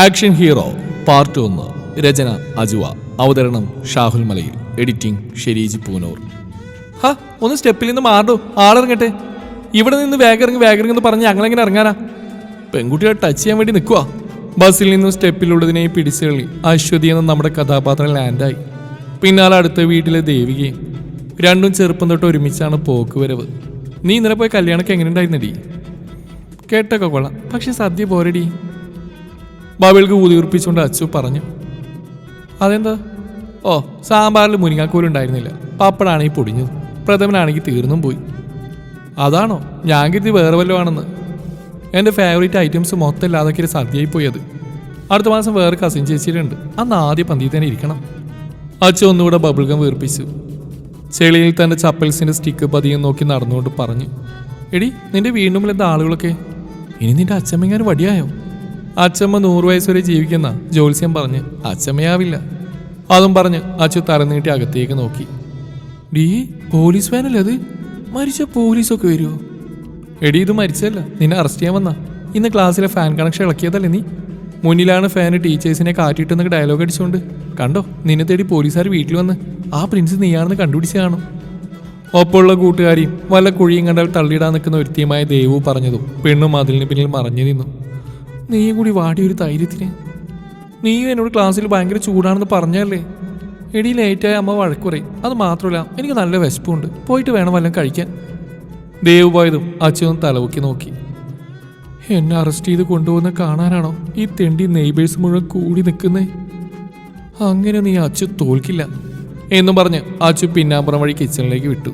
Action hero part ഒന്ന് രചന അജുവ. അവതരണം ഷാഹുൽ മലയിൽ. എഡിറ്റിംഗ് ഷെരീജ് പൂനൂർ. ഹ ഒന്ന് സ്റ്റെപ്പിൽ നിന്ന് മാറോ ആളിറങ്ങട്ടെ. ഇവിടെ നിന്ന് വേഗറിങ് വേഗറിങ് എന്ന് പറഞ്ഞ് ഞങ്ങളെങ്ങനെ ഇറങ്ങാനാ? പെൺകുട്ടിയെ ടച്ച് ചെയ്യാൻ വേണ്ടി നിൽക്കുക ബസ്സിൽ നിന്നും സ്റ്റെപ്പിലുള്ളതിനെ പിടിച്ചുകളി അശ്വതി എന്ന നമ്മുടെ കഥാപാത്രം ലാൻഡായി പിന്നാലെ അടുത്ത വീട്ടിലെ ദേവികയും രണ്ടും ചെറുപ്പം തൊട്ട് ഒരുമിച്ചാണ് പോക്കുവരവ്. നീ ഇന്നലെ പോയ കല്യാണമൊക്കെ എങ്ങനെ ഉണ്ടായിരുന്നടി കേട്ടൊക്കെ കൊള്ളാം. പക്ഷെ സദ്യ പോരടി. ബബിൾക്ക് ഊതിയുറപ്പിച്ചുകൊണ്ട് അച്ചു പറഞ്ഞു. അതെന്താ? ഓ സാമ്പാറിൽ മുരിങ്ങാക്കോലുണ്ടായിരുന്നില്ല പപ്പടാണെങ്കിൽ പൊടിഞ്ഞത്. പ്രഥമനാണെങ്കിൽ തീർന്നും പോയി. അതാണോ? ഞാൻ കരുതി വേറെ വല്ലതും എന്റെ ഫേവറേറ്റ് ഐറ്റംസ് മൊത്തം ഇല്ലാതൊക്കെ ഒരു സദ്യയായി പോയത് അടുത്ത മാസം വേറെ കസിൻ ചേച്ചിയിലുണ്ട് അന്ന് ആദ്യ പന്തിയിൽ തന്നെ ഇരിക്കണം. അച്ഛൻ ഒന്നുകൂടെ ബബിൾഗം വീർപ്പിച്ചു. ചെളിയിൽ തന്റെ ചപ്പൽസിന്റെ സ്റ്റിക്ക് പതിയെ നോക്കി നടന്നുകൊണ്ട് പറഞ്ഞു. എടി നിന്റെ വീണ്ടും എന്താ ആളുകളൊക്കെ? ഇനി നിന്റെ അച്ഛമ്മങ്ങാനും വടിയായോ? അച്ഛമ്മ നൂറ് വയസ്സുവരെ ജീവിക്കുന്ന ജോത്സ്യം പറഞ്ഞ് അച്ഛമ്മയാവില്ല അതും പറഞ്ഞ് അച്ചു തറനീട്ടി അകത്തേക്ക് നോക്കി. ഡീ പോലീസ് വാനല്ലേ അത്? മരിച്ച പോലീസൊക്കെ വരുമോ എടി ഇത് മരിച്ചല്ല നിന്നെ അറസ്റ്റ് ചെയ്യാൻ വന്നാ. ഇന്ന് ക്ലാസ്സിലെ ഫാൻ കണക്ഷൻ ഇളക്കിയതല്ലേ നീ? മുന്നിലാണ് ഫാന് ടീച്ചേഴ്സിനെ കാറ്റിട്ടെന്നൊക്കെ ഡയലോഗ് അടിച്ചുകൊണ്ട് കണ്ടോ? നിന്നെ തേടി പോലീസുകാർ വീട്ടിൽ വന്ന് ആ പ്രിൻസ് നീയാണെന്ന് കണ്ടുപിടിച്ച് കാണും. ഒപ്പമുള്ള കൂട്ടുകാരിയും വല്ല കുഴിയും കണ്ടാൽ തള്ളിയിടാൻ നിൽക്കുന്ന ഒരുത്തിയുമായ ദേവു പറഞ്ഞതും പെണ്ണും അതിലിന് പിന്നിൽ മറഞ്ഞു നിന്നു. നീയും കൂടി വാടിയൊരു ധൈര്യത്തിന് നീയും എന്നോട് ക്ലാസ്സിൽ ഭയങ്കര ചൂടാണെന്ന് പറഞ്ഞല്ലേ? എടി ലേറ്റായ അമ്മ വഴക്കുറയും അത് മാത്രമല്ല എനിക്ക് നല്ല വിശപ്പുണ്ട്. പോയിട്ട് വേണം വല്ലതും കഴിക്കാൻ. ദേവ് പോയതും അച്ഛനും തലവൊക്കി നോക്കി. എന്നെ അറസ്റ്റ് ചെയ്ത് കൊണ്ടുപോകുന്ന കാണാനാണോ ഈ തെണ്ടി നെയ്ബേഴ്സ് മുഴുവൻ കൂടി നിൽക്കുന്നേ? അങ്ങനെ നീ അച്ഛ തോൽക്കില്ല. എന്നും പറഞ്ഞ് അച്ഛൻ പിന്നാമ്പുറം വഴി കിച്ചണിലേക്ക് വിട്ടു.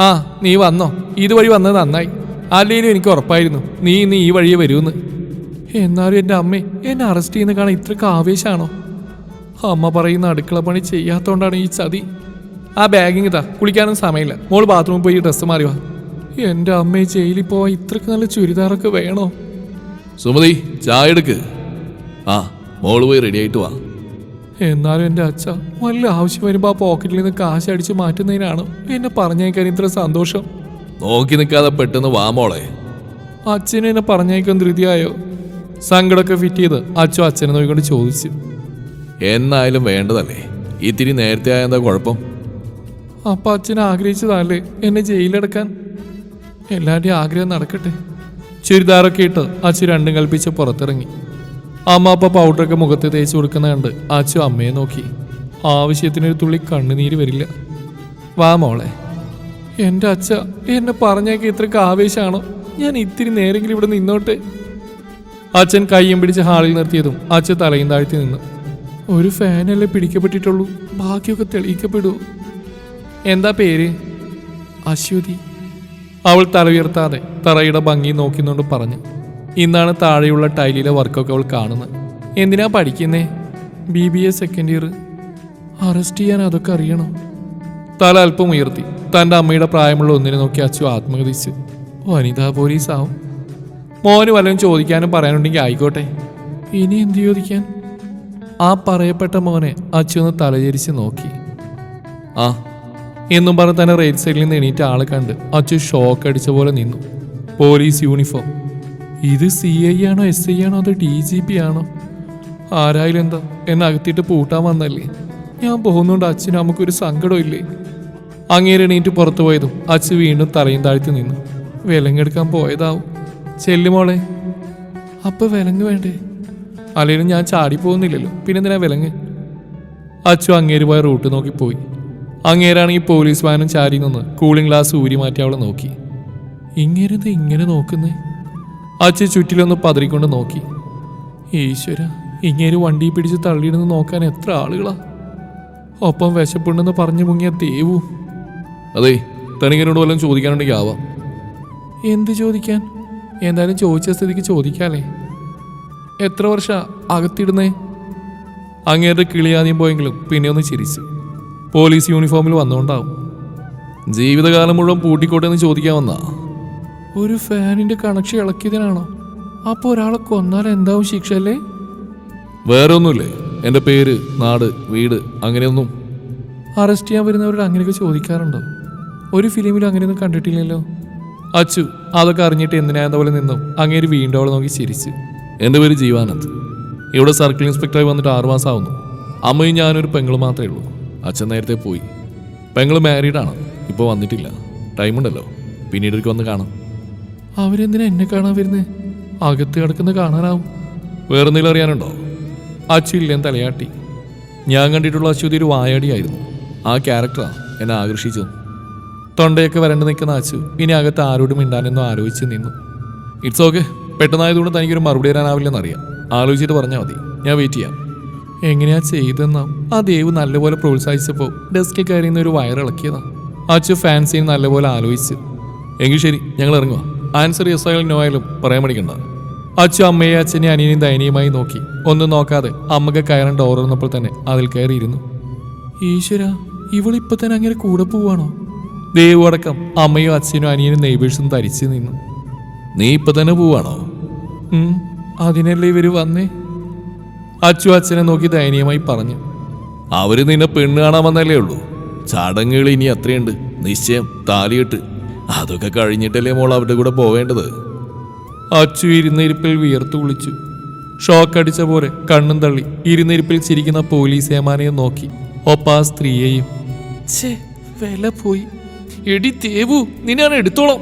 ആ നീ വന്നോ? ഇതുവഴി വന്നത് നന്നായി. അല്ലെങ്കിലും എനിക്ക് ഉറപ്പായിരുന്നു. നീ ഇന്ന് ഈ വഴിയെ വരുമെന്ന് എന്നാലും എന്റെ അമ്മേ എന്നെ അറസ്റ്റ് ചെയ്യുന്ന കാണാൻ ഇത്രക്ക് ആവേശമാണോ അമ്മ പറയുന്ന അടുക്കള പണി ചെയ്യാത്തോണ്ടാണ് ഈ ചതി. ആ ബാഗിങ് താ കുളിക്കാനും സമയമില്ല. മോൾ ബാത്റൂമിൽ പോയി ഡ്രസ്സ് മാറി വാ. എന്റെ അമ്മേ ജയിലിൽ പോവാൻ ഇത്രക്ക് നല്ല ചുരിദാറൊക്കെ വേണോ? സുമതി ചായ എടുക്ക്. ആ മോൾ പോയി റെഡി ആയിട്ട് വാ. എന്നാലും എന്റെ അച്ഛ വല്ല ആവശ്യം വരുമ്പോൾ ആ പോക്കറ്റിൽ നിന്ന് കാശ് അടിച്ച് മാറ്റുന്നതിനാണ് എന്നെ പറഞ്ഞേക്കാൻ ഇത്ര സന്തോഷം. നോക്കി നിൽക്കാതെ പെട്ടെന്ന് വാ മോളെ. അച്ഛനെ എന്നെ പറഞ്ഞേക്കാൻ ധൃതിയായോ? സങ്കടമൊക്കെ ഫിറ്റ് ചെയ്ത് അച്ഛൻ അച്ഛനെ നോക്കിക്കൊണ്ട് ചോദിച്ചു. എന്നായാലും വേണ്ടതല്ലേ? ഇത്തിരി നേരത്തെ ആയ എന്താ കുഴപ്പം? അപ്പൊ അച്ഛൻ ആഗ്രഹിച്ചതല്ലേ എന്നെ ജയിലിലെടുക്കാൻ? എല്ലാവരുടെയും ആഗ്രഹം നടക്കട്ടെ. ചുരിദാറൊക്കെ ഇട്ട് അച്ഛൻ രണ്ടും കൽപ്പിച്ച് പുറത്തിറങ്ങി. അമ്മ അപ്പ പൗഡറൊക്കെ മുഖത്ത് തേച്ച് കൊടുക്കുന്ന കണ്ട് അച്ചു അമ്മയെ നോക്കി. ആവശ്യത്തിനൊരു തുള്ളി കണ്ണുനീര് വരില്ല. വാ മോളെ എന്റെ അച്ഛ എന്നെ പറഞ്ഞേക്ക് ഇത്രക്ക് ആവേശമാണോ ഞാൻ ഇത്തിരി നേരെങ്കിലും ഇവിടെ നിന്നോട്ടെ. അച്ഛൻ കയ്യും പിടിച്ച് ഹാളിൽ നിർത്തിയതും അച്ഛൻ തലയും താഴ്ത്തി നിന്നു. ഒരു ഫാനല്ലേ പിടിക്കപ്പെട്ടിട്ടുള്ളൂ. ബാക്കിയൊക്കെ തെളിയിക്കപ്പെടുമോ എന്താ പേര്? അശ്വതി. അവൾ തല ഉയർത്താതെ തറയുടെ ഭംഗി നോക്കിന്നുകൊണ്ട് പറഞ്ഞു. ഇന്നാണ് താഴെയുള്ള ടൈലിലെ വർക്കൊക്കെ അവൾ കാണുന്നത്. എന്തിനാ പഠിക്കുന്നേ? B B A second year arrest ചെയ്യാൻ അതൊക്കെ അറിയണോ? തല അല്പം ഉയർത്തി. തന്റെ അമ്മയുടെ പ്രായമുള്ള ഒന്നിനെ നോക്കി അച്ചു ആത്മഹതിച്ച് വനിതാ പോലീസ് ആവും മോന് വല്ലതും ചോദിക്കാനും പറയാനുണ്ടെങ്കിൽ ആയിക്കോട്ടെ. ഇനി എന്ത് ചോദിക്കാൻ? ആ പറയപ്പെട്ട മോനെ അച്ഛന്ന് തലചരിച്ച് നോക്കി. ആ എന്നും പറഞ്ഞ് തന്നെ റെയിൽ സൈഡിൽ നിന്ന് എണീറ്റ ആളെ കണ്ട് അച്ഛൻ ഷോക്ക് അടിച്ച പോലെ നിന്നു. Police uniform. ഇത് സി ഐ ആണോ എസ് ഐ ആണോ അതോ ഡി ജി പി ആണോ? ആരായാലും എന്താ? എന്നെ അകത്തിട്ട് പൂട്ടാൻ വന്നല്ലേ? ഞാൻ പോകുന്നോണ്ട് അച്ഛന് നമുക്കൊരു സങ്കടം ഇല്ലേ അങ്ങേരെ എണീറ്റ് പുറത്തു പോയതും അച്ഛൻ വീണ്ടും തലയും താഴ്ത്തി നിന്നു. വിലങ്ങെടുക്കാൻ പോയതാവും. ചെല്ലുമോളെ അപ്പൊ വിലങ്ങ് വേണ്ടേ? അല്ലെങ്കിലും ഞാൻ ചാടി പോകുന്നില്ലല്ലോ. പിന്നെന്തിനാ വിലങ്ങ്? അച്ചു അങ്ങേര് പോയ റൂട്ട് നോക്കി പോയി. അങ്ങേരാണെങ്കിൽ പോലീസ് വാനും ചാരി നിന്ന് കൂളിംഗ് ഗ്ലാസ് ഊരി മാറ്റി അവളെ നോക്കി. ഇങ്ങനെന്താ ഇങ്ങനെ നോക്കുന്നേ? അച്ചു ചുറ്റിലൊന്ന് പതറിക്കൊണ്ട് നോക്കി. ഈശ്വര ഇങ്ങേര് വണ്ടി പിടിച്ച് തള്ളിയിടുന്ന് നോക്കാൻ എത്ര ആളുകളാ. ഒപ്പം വിശപ്പുണ്ടെന്ന് പറഞ്ഞു മുങ്ങിയ ദേവു. അതെ തനിക്കിനോട് വല്ലതും ചോദിക്കാനുണ്ടെങ്കിൽ ആവാം. എന്ത് ചോദിക്കാൻ? എന്തായാലും ചോദിച്ച സ്ഥിതിക്ക് ചോദിക്കാല്ലേ? എത്ര വർഷ അകത്തിടുന്നേ? അങ്ങേരുടെ കിളിയാദ്യം പോയെങ്കിലും പിന്നെ ഒന്ന് ചിരിച്ചു. പോലീസ് യൂണിഫോമിൽ വന്നുകൊണ്ടാവും ജീവിതകാലം മുഴുവൻ പൂട്ടിക്കോട്ടെ എന്ന് ചോദിക്കാൻ വന്നാ? ഒരു ഫാനിന്റെ കണക്ഷൻ ഇളക്കിയതിനാണോ? അപ്പോൾ ഒരാളെ കൊന്നാൽ എന്താവും ശിക്ഷ അല്ലേ വേറെ ഒന്നുമില്ലേ എന്റെ പേര് നാട് വീട് അങ്ങനെയൊന്നും. അറസ്റ്റ് ചെയ്യാൻ വരുന്നവരോട് അങ്ങനെയൊക്കെ ചോദിക്കാറുണ്ടോ? ഒരു ഫിലിമിലും അങ്ങനെയൊന്നും കണ്ടിട്ടില്ലല്ലോ. അച്ചു അതൊക്കെ അറിഞ്ഞിട്ട് എന്തിനായെന്ന പോലെ നിന്നു? അങ്ങേര് വീണ്ടും അവളെ നോക്കി ചിരിച്ചു. എന്റെ പേര് ജീവാനന്ദ്. ഇവിടെ സർക്കിൾ ഇൻസ്പെക്ടറായി വന്നിട്ട് ആറു മാസമാവുന്നു അമ്മയും ഞാനൊരു പെങ്ങൾ മാത്രമേ ഉള്ളൂ. അച്ഛൻ നേരത്തെ പോയി. പെങ്ങൾ മാരീഡാണ്. ഇപ്പോൾ വന്നിട്ടില്ല. ടൈമുണ്ടല്ലോ. പിന്നീട് ഒരുക്കി വന്ന് കാണാം. അവരെന്തിനാ എന്നെ കാണാൻ വരുന്നത് അകത്ത് കിടക്കുന്ന കാണാനാവും. വേറെ എന്തെങ്കിലും അറിയാനുണ്ടോ? അച്ചു ഇല്ലേ തലയാട്ടി. ഞാൻ കണ്ടിട്ടുള്ള അശ്വതി ഒരു വായാടിയായിരുന്നു. ആ ക്യാരക്ടറാ എന്നെ ആകർഷിച്ചത്. തൊണ്ടയൊക്കെ വരണ്ട് നിൽക്കുന്ന അച്ചു ഇനി അകത്ത് ആരോടും മിണ്ടാനെന്നോ ആലോചിച്ച് നിന്നു. ഇറ്റ്സ് ഓക്കെ പെട്ടെന്നായതുകൊണ്ട് തനിക്കൊരു മറുപടി തരാനാവില്ലെന്നറിയാം. ആലോചിച്ചിട്ട് പറഞ്ഞാൽ മതി. ഞാൻ വെയിറ്റ് ചെയ്യാം. എങ്ങനെയാ ചെയ്തെന്നാ ആ ദേവ് നല്ലപോലെ പ്രോത്സാഹിച്ചപ്പോൾ ഡെസ്കിൽ കയറിയുന്ന ഒരു വയറിളക്കിയതാ അച്ചു ഫാൻസിന് നല്ലപോലെ ആലോചിച്ച്. എങ്കിൽ ശരി ഞങ്ങൾ ഇറങ്ങുക ആൻസർ യെസ് ആയാലും നോ ആയാലും പറയാൻ പഠിക്കണ്ട അച്ചു അമ്മയെ അച്ഛനെ അനിയനെയും ദയനീയമായി നോക്കി. ഒന്നും നോക്കാതെ അമ്മയ്ക്ക് കയറാൻ ഡോർ തുറന്നപ്പോൾ തന്നെ അതിൽ കയറിയിരുന്നു. ഈശ്വര ഇവളിപ്പോ തന്നെ അങ്ങനെ കൂടെ പോവാണോ? ദേവു അടക്കം അമ്മയും അച്ഛനും അനിയനും നെയ്ബേഴ്സും തരിച്ചു നിന്നു. നീ ഇപ്പൊ തന്നെ പോവാണോ? അതിനല്ലേ ഇവർ വന്നേ? അച്ചു അച്ഛനെ നോക്കി ദയനീയമായി പറഞ്ഞു. അവർ നിന്നെ പെണ്ണ് കാണാൻ വന്നല്ലേ ഉള്ളൂ. ചടങ്ങുകൾ ഇനി അത്രയുണ്ട്. നിശ്ചയം താലിയിട്ട്. അതൊക്കെ കഴിഞ്ഞിട്ടല്ലേ മോൾ അവരുടെ കൂടെ പോവേണ്ടത്? അച്ചു ഇരുന്നിരിപ്പിൽ വിയർത്തു കുളിച്ചു. ഷോക്ക് അടിച്ച പോലെ കണ്ണും തള്ളി ഇരുന്നിരിപ്പിൽ ചിരിക്കുന്ന പോലീസ് ഏമാനെയും നോക്കി. ഒപ്പ ആ സ്ത്രീയെയും വില പോയി. എടി ദേവു നിന്നെ ഞാൻ എടുത്തോളാം.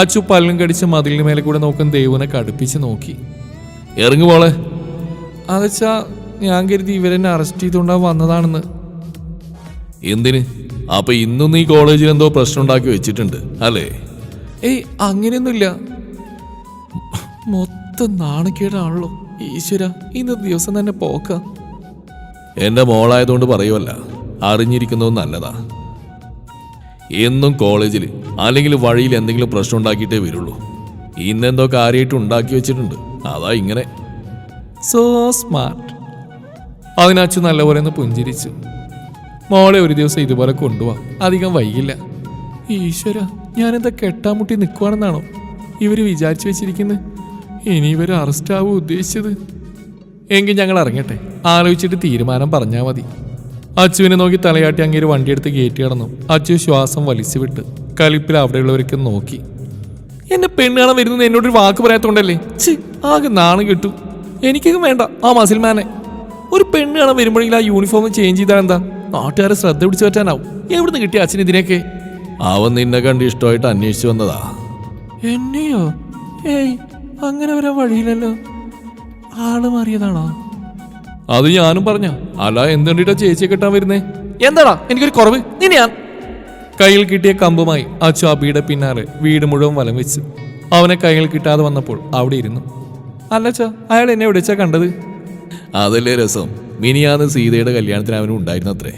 അച്ചു പല്ലും കടിച്ച് മതിലിന് മേലെ കൂടെ നോക്കുന്ന ദേവുനെ കടുപ്പിച്ച് നോക്കി. ഇറങ്ങു പോളെ അതച്ചാ ഞാൻ കരുതി ഇവരെന്നെ അറസ്റ്റ് ചെയ്തുകൊണ്ടാ വന്നതാണെന്ന്. എന്തിന്? അപ്പൊ ഇന്നും നീ കോളേജിൽ എന്തോ പ്രശ്നം ഉണ്ടാക്കി വെച്ചിട്ടുണ്ട് അല്ലേ? ഏയ് അങ്ങനെയൊന്നുമില്ല. മൊത്തം നാണക്കേടാണല്ലോ. ഈശ്വര ഇന്ന് ദിവസം തന്നെ പോക്ക. എന്റെ മോളായതുകൊണ്ട് പറയുമല്ല അറിഞ്ഞിരിക്കുന്നത് നല്ലതാ. എന്നും കോളേജിൽ അല്ലെങ്കിൽ വഴിയിൽ എന്തെങ്കിലും പ്രശ്നം ഉണ്ടാക്കിയിട്ടേ വരുള്ളൂ. ഇന്നെന്തോ കാര്യമായിട്ട് ഉണ്ടാക്കി വെച്ചിട്ടുണ്ട്. അതാ ഇങ്ങനെ. സോ സ്മാർട്ട് അതിനച്ചു നല്ലപോലെ ഒന്ന് പുഞ്ചിരിച്ചു. മോളെ ഒരു ദിവസം ഇതുപോലെ കൊണ്ടുപോവാം അധികം വൈകില്ല. ഈശ്വര ഞാനെന്താ കെട്ടാമുട്ടി നിൽക്കുവാണെന്നാണോ ഇവർ വിചാരിച്ചു വെച്ചിരിക്കുന്നത് ഇനി ഇവർ അറസ്റ്റ് ആവും ഉദ്ദേശിച്ചത്. എങ്കിൽ ഞങ്ങൾ ഇറങ്ങട്ടെ. ആലോചിച്ചിട്ട് തീരുമാനം പറഞ്ഞാൽ മതി. അച്ചുവിനെ നോക്കി തലയാട്ടി അങ്ങേര് വണ്ടിയെടുത്ത് ഗേറ്റ് കടന്നു. അച്ചു ശ്വാസം വലിച്ചു വിട്ട് കലിപ്പിൽ അവിടെയുള്ളവരൊക്കെ നോക്കി. എന്നെ പെണ്ണാണ് വരുന്നത് എന്നോട് ഒരു വാക്ക് പറയാത്തോണ്ടല്ലേ? ചി ആകെ നാണം കിട്ടും. എനിക്കൊക്കെ വേണ്ട ആ മസിൽമാനെ ഒരു പെണ്ണ് കാണാൻ വരുമ്പോഴെങ്കിലും ആ യൂണിഫോം ചേഞ്ച് ചെയ്താൽ എന്താ? നാട്ടുകാരെ ശ്രദ്ധ പിടിച്ചു പറ്റാനാവും. എവിടുന്ന് കിട്ടിയ അച്ഛൻ ഇതിനൊക്കെ അവൻ നിന്നെ കണ്ട് ഇഷ്ടമായിട്ട് അന്വേഷിച്ചു വന്നതാ. എന്നെയോ? ഏയ് അങ്ങനെ വരാൻ വഴിയില്ലല്ലോ. ആൾ മാറിയതാണോ? അത് ഞാനും പറഞ്ഞ. അല്ല എന്തുകൊണ്ടിട്ടാ ചേച്ചിയെ കെട്ടാൻ വരുന്നേ? എന്താടാ എനിക്കൊരു കുറവ്? നിന്നെ ഞാൻ കയ്യിൽ കിട്ടിയ കമ്പുമായി ആ ചാബിയുടെ പിന്നാലെ വീട് മുഴുവൻ വലം വെച്ച്. അവനെ കയ്യിൽ കിട്ടാതെ വന്നപ്പോൾ അവിടെ ഇരുന്നു. അല്ല ചാ അയാൾ എന്നെ എവിടെച്ചാ കണ്ടത്? അതല്ലേ രസം. മിനിയാന്ന് സീതയുടെ കല്യാണത്തിന് അവനും ഉണ്ടായിരുന്നത്രേ.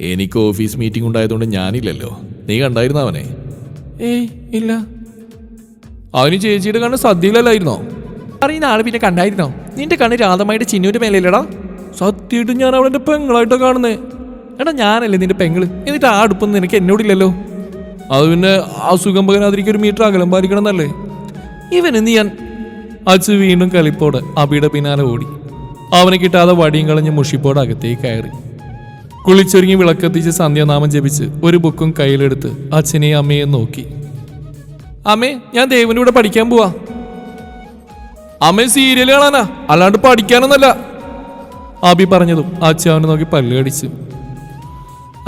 എനിക്ക് ഓഫീസ് മീറ്റിംഗ് ഉണ്ടായതുകൊണ്ട് ഞാനില്ലല്ലോ. നീ കണ്ടായിരുന്നു അവനെ? ഏയ് ഇല്ല. അവന് ചേച്ചിയുടെ കണ്ണ് സദ്യയിലല്ലായിരുന്നോ? അറിയുന്ന ആൾ പിന്നെ കണ്ടായിരുന്നോ? നിന്റെ കണ്ണ് രാധമായിട്ട് ചിന്നൂന്റെ മേലല്ലടാ സത്യമായിട്ട് ഞാൻ അവളെന്റെ പെങ്ങളായിട്ടോ കാണുന്നേ. എടാ ഞാനല്ലേ നിന്റെ പെങ്ങൾ? എന്നിട്ട് ആ അടുപ്പൊന്നും നിനക്ക് എന്നോടില്ലല്ലോ അത് പിന്നെ ആ സുഖം പകരാതിരിക്കും ഒരു മീറ്റർ അകലം പാലിക്കണം എന്നല്ലേ ഇവനെ നീ ഞാൻ അച്ചു വീണ്ടും കളിപ്പോടെ അബിയുടെ പിന്നാലെ ഓടി. അവനെ കിട്ടാതെ വടിയും കളഞ്ഞ് മുഷിപ്പോടെ അകത്തേക്ക് കയറി. കുളിച്ചൊരുങ്ങി വിളക്കത്തിച്ച് സന്ധ്യാനാമം ജപിച്ച് ഒരു ബുക്കും കയ്യിലെടുത്ത് അച്ഛനെയും അമ്മയെയും നോക്കി. അമ്മേ ഞാൻ ദൈവനൂടെ പഠിക്കാൻ പോവാ. അമ്മ സീരിയൽ കാണാനാ അല്ലാണ്ട് പഠിക്കാനൊന്നല്ല അബി പറഞ്ഞതും അച്ഛൻ അവനെ നോക്കി പല്ല് കടിച്ചു.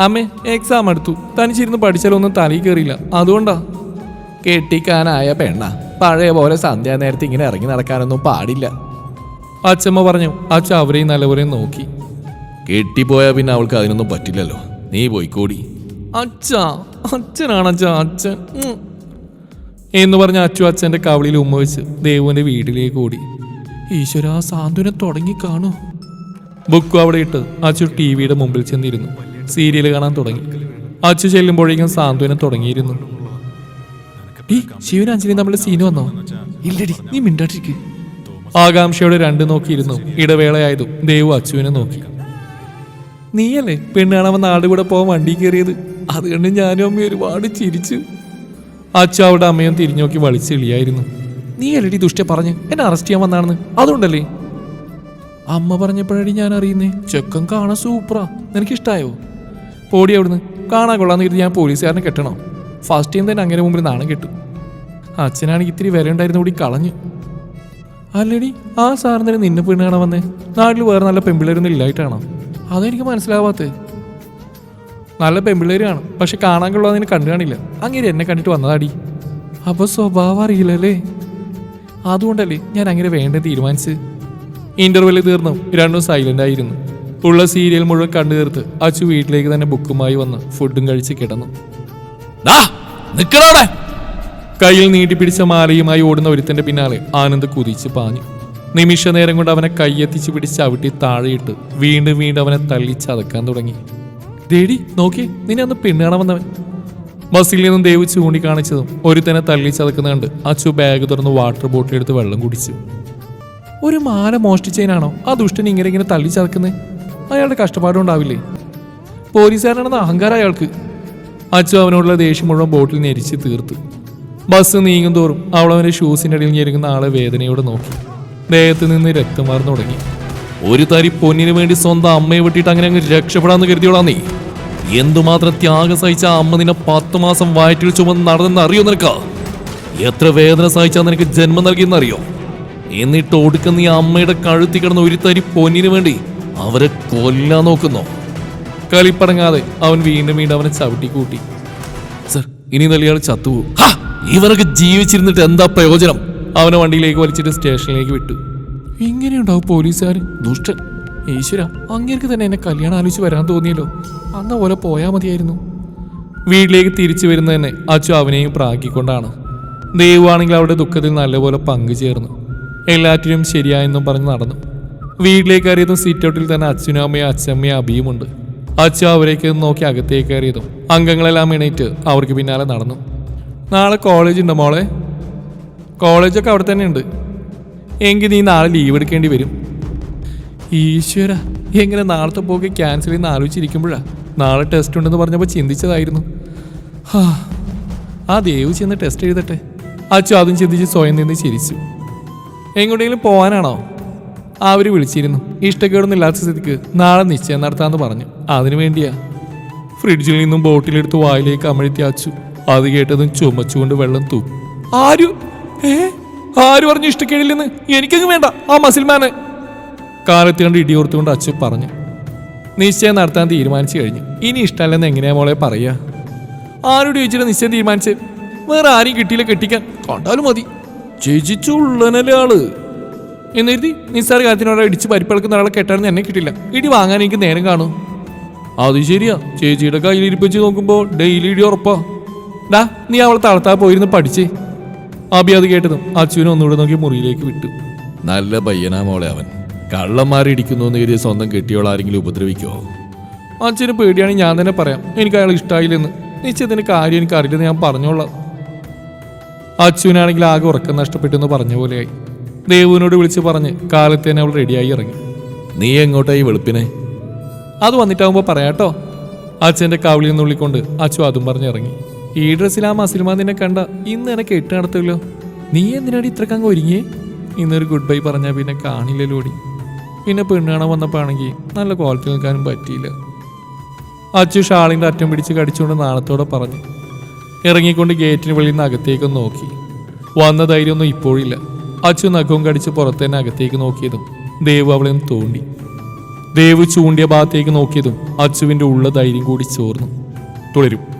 അമ്മേ എക്സാം എടുത്തു. തനിച്ചിരുന്ന് പഠിച്ചാലൊന്നും തലയിൽ കയറിയില്ല. അതുകൊണ്ടാ. കെട്ടിക്കാനായ പെണ്ണ. പഴയ പോലെ സന്ധ്യാ നേരത്തെ ഇങ്ങനെ ഇറങ്ങി നടക്കാനൊന്നും പാടില്ല. അച്ഛമ്മ പറഞ്ഞു അച്ഛൻ അവരെയും നല്ലവരെയും നോക്കി. കെട്ടിപ്പോയാൽ പിന്നെ അവൾക്ക് അതിനൊന്നും പറ്റില്ലല്ലോ. നീ പോയിക്കോടി. അച്ഛാ അച്ഛനാണ് അച്ഛാ അച്ഛൻ. എന്ന് പറഞ്ഞ അച്ചു അച്ഛന്റെ കവളിൽ ഉമ്മ വെച്ച് ദേവുവിന്റെ വീട്ടിലേക്ക് ഓടി. ഈശ്വര ആ സാന്ത്വനം തുടങ്ങി കാണൂ. ബുക്കും അവിടെ ഇട്ട് അച്ചു ടി വിയുടെ മുമ്പിൽ ചെന്നിരുന്നു. സീരിയൽ കാണാൻ തുടങ്ങി. അച്ചു ചെല്ലുമ്പോഴേക്കും സാന്ത്വനം തുടങ്ങിയിരുന്നു. അഞ്ജലി നമ്മുടെ സീന് വന്നോ? ഇല്ലടി നീ മിണ്ടാട്ടിരിക്കും ആകാംക്ഷയോടെ രണ്ട് നോക്കിയിരുന്നു. ഇടവേളയായതും ദേവു അച്ചുവിനെ നോക്കി. നീയല്ലേ പെണ്ണാണവൻ നാട് കൂടെ പോകാൻ വണ്ടി കയറിയത്? അത് കണ്ട് ഞാനും അമ്മയും ഒരുപാട് ചിരിച്ചു. അച്ഛ അമ്മയും തിരിഞ്ഞു നോക്കി വളിച്ചെളിയായിരുന്നു നീ അല്ലടി ദുഷ്ട പറഞ്ഞ്. എന്നെ അറസ്റ്റ് ചെയ്യാൻ വന്നാണെന്ന്. അതുകൊണ്ടല്ലേ? അമ്മ പറഞ്ഞപ്പോഴടി ഞാൻ അറിയുന്നേ ചെക്കൻ കാണാൻ സൂപ്പറാ. നിനക്കിഷ്ടായോ? പോടി അവിടുന്ന്. കാണാൻ കൊള്ളാന്ന് കരുതി ഞാൻ പോലീസുകാരനെ കെട്ടണോ. ഫസ്റ്റ് ടൈം തന്നെ അങ്ങനെ മുമ്പിൽ നാണം കെട്ടു. അച്ഛനാണെങ്കിൽ ഇത്തിരി വില ഉണ്ടായിരുന്നു കൂടി കളഞ്ഞു. അല്ലടി ആ സാറിന് നിന്നെ പെണ്ണാണോ വന്നേ. നാട്ടിൽ വേറെ നല്ല പെമ്പിളരൊന്നും ഇല്ലായിട്ടാണോ? അതെനിക്ക് മനസ്സിലാവാത്തത്. നല്ല പെമ്പിള്ളേര് കാണും പക്ഷെ കാണാൻ നിന്നെ കണ്ടു കാണില്ല. അങ്ങനെ എന്നെ കണ്ടിട്ട് വന്നതാടി. അപ്പൊ സ്വഭാവം അറിയില്ലല്ലേ? അതുകൊണ്ടല്ലേ ഞാൻ അങ്ങനെ വേണ്ട തീരുമാനിച്ച് ഇന്റർവെൽ തീർന്നു. രണ്ടും സൈലന്റ് ആയിരുന്നു. ഉള്ള സീരിയൽ മുഴുവൻ കണ്ടു തീർത്ത് അച്ചു വീട്ടിലേക്ക് തന്നെ ബുക്കുമായി വന്ന് ഫുഡും കഴിച്ച് കിടന്നു. കയ്യിൽ നീട്ടിപ്പിടിച്ച മാലയുമായി ഓടുന്ന ഒരുത്തന്റെ പിന്നാലെ ആനന്ദ് കുതിച്ച് പാഞ്ഞു. നിമിഷ നേരം കൊണ്ട് അവനെ കൈയെത്തിച്ച് പിടിച്ച് അവിട്ടി താഴെയിട്ട് വീണ്ടും വീണ്ടും അവനെ തള്ളി ചതക്കാൻ തുടങ്ങി. ദേടി നോക്കി നിന്നെ അന്ന് പെണ്ണ് ബസ്സിൽ നിന്നും ദേവ് ചൂണ്ടിക്കാണിച്ചതും ഒരുത്തനെ തള്ളി ചതക്കുന്ന കണ്ട് അച്ചു ബാഗ് തുറന്ന് വാട്ടർ ബോട്ടിൽ എടുത്ത് വെള്ളം കുടിച്ചു. ഒരു മാല മോഷ്ടിച്ചതിനാണോ ആ ദുഷ്ടൻ ഇങ്ങനെ ഇങ്ങനെ തള്ളി ചതക്കുന്നത് അയാളുടെ കഷ്ടപ്പാടുണ്ടാവില്ലേ പോലീസുകാരനാണെന്ന് അഹങ്കാരം അയാൾക്ക്. അച്ചു അവനോടുള്ള ദേഷ്യം മുഴുവൻ ബോട്ടിൽ ഞെരിച്ച് തീർത്തു. ബസ് നീങ്ങും തോറും അവളവന്റെ ഷൂസിന്റെ അടിയിൽ ഞെരുങ്ങുന്ന ആളെ വേദനയോടെ നോക്കി. ദേഹത്ത് നിന്ന് രക്തം മാർന്നു തുടങ്ങി. ഒരു തരി പൊന്നിനു വേണ്ടി സ്വന്തം അമ്മയെ വിട്ടിട്ട് അങ്ങനെ അങ്ങ് രക്ഷപ്പെടാന്ന് കരുതിയോടാ നീ. എന്തുമാത്രം ത്യാഗം സഹിച്ച അമ്മ നിന്നെ പത്ത് മാസം വയറ്റിൽ ചുമന്ന് നടന്നെന്ന് അറിയോ നിനക്ക്? എത്ര വേദന സഹിച്ചാ നിനക്ക് ജന്മം നൽകിയെന്നറിയോ? എന്നിട്ട് ഒടുക്കുന്ന നീ അമ്മയുടെ കഴുത്തി കിടന്ന ഒരു തരി പൊന്നിനു വേണ്ടി അവരെ കൊല്ലാൻ നോക്കുന്നു. കളിപ്പടങ്ങാതെ അവൻ വീണ്ടും വീണ്ടും അവനെ ചവിട്ടി കൂട്ടി. സർ ഇനി നല്ല ചത്തുപോകും. ഇവരൊക്കെ ജീവിച്ചിരുന്നിട്ട് എന്താ പ്രയോജനം? അവനെ വണ്ടിയിലേക്ക് വലിച്ചിട്ട് സ്റ്റേഷനിലേക്ക് വിട്ടു. ഇങ്ങനെയുണ്ടാവും പോലീസുകാർ? ദുഷ്ടൻ. ഈശ്വര അങ്ങേർക്ക് തന്നെ എന്നെ കല്യാണം ആലോചിച്ച് വരാൻ തോന്നിയല്ലോ. അന്ന പോലെ പോയാൽ മതിയായിരുന്നു. വീട്ടിലേക്ക് തിരിച്ചു വരുന്ന തന്നെ അച്ചു അവനെയും പ്രാഗിക്കൊണ്ടാണ്. ദൈവമാണെങ്കിൽ അവരുടെ ദുഃഖത്തിൽ നല്ലപോലെ പങ്കുചേർന്നു എല്ലാറ്റിനും ശരിയായെന്നും പറഞ്ഞ് നടന്നു. വീട്ടിലേക്ക് കയറിയതും സിറ്റൗട്ടിൽ തന്നെ അച്ഛനും അമ്മയും അച്ഛമ്മയും അബിയുമുണ്ട് അച്ഛൻ അവരേക്ക് നോക്കി അകത്തേക്ക് കയറിയതും അംഗങ്ങളെല്ലാം എണീറ്റ് അവർക്ക് പിന്നാലെ നടന്നു. നാളെ കോളേജ് ഉണ്ടോ മോളെ? കോളേജൊക്കെ അവിടെ തന്നെ ഉണ്ട് എങ്കിൽ നീ നാളെ ലീവ് എടുക്കേണ്ടി വരും. ഈശ്വര എങ്ങനെ നാളത്തെ പോക്ക് ക്യാൻസൽ ചെയ്യുന്ന ആലോചിച്ചിരിക്കുമ്പോഴാണ് നാളെ ടെസ്റ്റ് ഉണ്ടെന്ന് പറഞ്ഞപ്പോൾ ചിന്തിച്ചതായിരുന്നു. ഹാ ആ ദേവ് ചെന്ന് ടെസ്റ്റ് എഴുതട്ടെ. അച്ചു അതും ചിന്തിച്ച് സ്വയം നിന്ന് ചിരിച്ചു. എങ്ങോട്ടെങ്കിലും പോകാനാണോ അവർ വിളിച്ചിരുന്നു. ഇഷ്ടക്കേടൊന്നും ഇല്ലാത്ത സ്ഥിതിക്ക് നാളെ നിശ്ചയം നടത്താമെന്ന് പറഞ്ഞു. അതിനു വേണ്ടിയാ. ഫ്രിഡ്ജിൽ നിന്നും ബോട്ടിലെടുത്ത് വായിലേക്ക് അമഴ്ത്തി അച്ചു. അത് കേട്ടതും ചുമച്ചുകൊണ്ട് വെള്ളം തൂ ആരും? ഏ? ആര് പറഞ്ഞു ഇഷ്ടക്കേടില്ലെന്ന്? എനിക്കങ്ങ് വേണ്ട. ആ മസിൽമാനെ കാലത്ത് കണ്ട് ഇടിയോർത്തുകൊണ്ട് അച്ഛൻ പറഞ്ഞു. നിശ്ചയം നടത്താൻ തീരുമാനിച്ചു കഴിഞ്ഞു. ഇനി ഇഷ്ടമല്ലെന്ന് എങ്ങനെയാ മോളെ പറയുക ആരോട് ചോദിച്ചിട്ട് നിശ്ചയം തീരുമാനിച്ച്? വേറെ ആരെയും കിട്ടിയില്ല കെട്ടിക്കാൻ. കണ്ടാലും മതി. ചേച്ചിച്ചുള്ളനല്ലേ ആൾ. എന്നെഴുതി നിസ്സാര കാര്യത്തിനോടെ ഇടിച്ച് പരിപ്പിളക്കുന്ന ഒരാളെ കെട്ടാൻ എന്നെ കിട്ടില്ല ഇടി വാങ്ങാൻ എനിക്ക് നേരം കാണൂ. അത് ശരിയാ. ചേച്ചിയുടെ കയ്യിൽ ഇരിപ്പിച്ച് നോക്കുമ്പോ ഡെയിലി ഇടി ഉറപ്പാ. ഡാ നീ അവളെ തളർത്താ പോയിരുന്ന് പഠിച്ചേ. അബി അത് കേട്ടതും അച്ഛനും ഒന്നുകൂടെ നോക്കി മുറിയിലേക്ക് വിട്ടു. നല്ല പയ്യനാ മോളെ അവൻ. കള്ളന്മാരിടിക്കുന്നു എന്ന് കരുതി സ്വന്തം കെട്ടിയോൾ ആരെങ്കിലും ഉപദ്രവിക്കോ അച്ഛന് പേടിയാണ് ഞാൻ തന്നെ പറയാം. എനിക്ക് അയാൾ ഇഷ്ടമായില്ലെന്ന് നിശ്ചയത്തിന് കാര്യം എനിക്ക് അറിയില്ലെന്ന് ഞാൻ പറഞ്ഞോളാം. അച്ഛനാണെങ്കിൽ ആകെ ഉറക്കം നഷ്ടപ്പെട്ടു എന്ന് പറഞ്ഞ പോലെയായി. ദേവുവിനോട് വിളിച്ച് പറഞ്ഞ് കാലത്ത് തന്നെ അവൾ റെഡിയായി ഇറങ്ങി. നീ എങ്ങോട്ടായി വെളുപ്പിനെ? അത് വന്നിട്ടാവുമ്പോൾ പറയാട്ടോ. അച്ഛന്റെ കവിളിൽ നിന്നുള്ളിക്കൊണ്ട് അച്ഛൻ അതും പറഞ്ഞിറങ്ങി ഈ ഡ്രസ്സിൽ ആ മസിൽമാൻ നിന്നെ കണ്ട ഇന്ന് എന്നെ കെട്ട് നടത്തുമല്ലോ നീ എന്തിനാടി ഇത്രക്കങ്ങ് ഒരുങ്ങിയേ? ഇന്നൊരു ഗുഡ് ബൈ പറഞ്ഞാൽ പിന്നെ കാണില്ലല്ലോ ഓടി പിന്നെ പെണ്ണ് കാണാൻ നല്ല ക്വാളിറ്റി നിൽക്കാനും പറ്റിയില്ല. അച്ചു ഷാളിന്റെ അറ്റം പിടിച്ച് കടിച്ചുകൊണ്ട് നാളത്തോടെ പറഞ്ഞു. ഇറങ്ങിക്കൊണ്ട് ഗേറ്റിന് വെളിയിൽ നിന്ന് അകത്തേക്ക് നോക്കി. വന്ന ധൈര്യമൊന്നും ഇപ്പോഴില്ല. അച്ചു നഖവും കടിച്ച് പുറത്ത് തന്നെ അകത്തേക്ക് നോക്കിയതും ദേവ് അവളെ ഒന്ന് തോണ്ടി. ദേവ് ചൂണ്ടിയ ഭാഗത്തേക്ക് നോക്കിയതും അച്ചുവിന്റെ ഉള്ള ധൈര്യം കൂടി ചോർന്നു. തുടരും.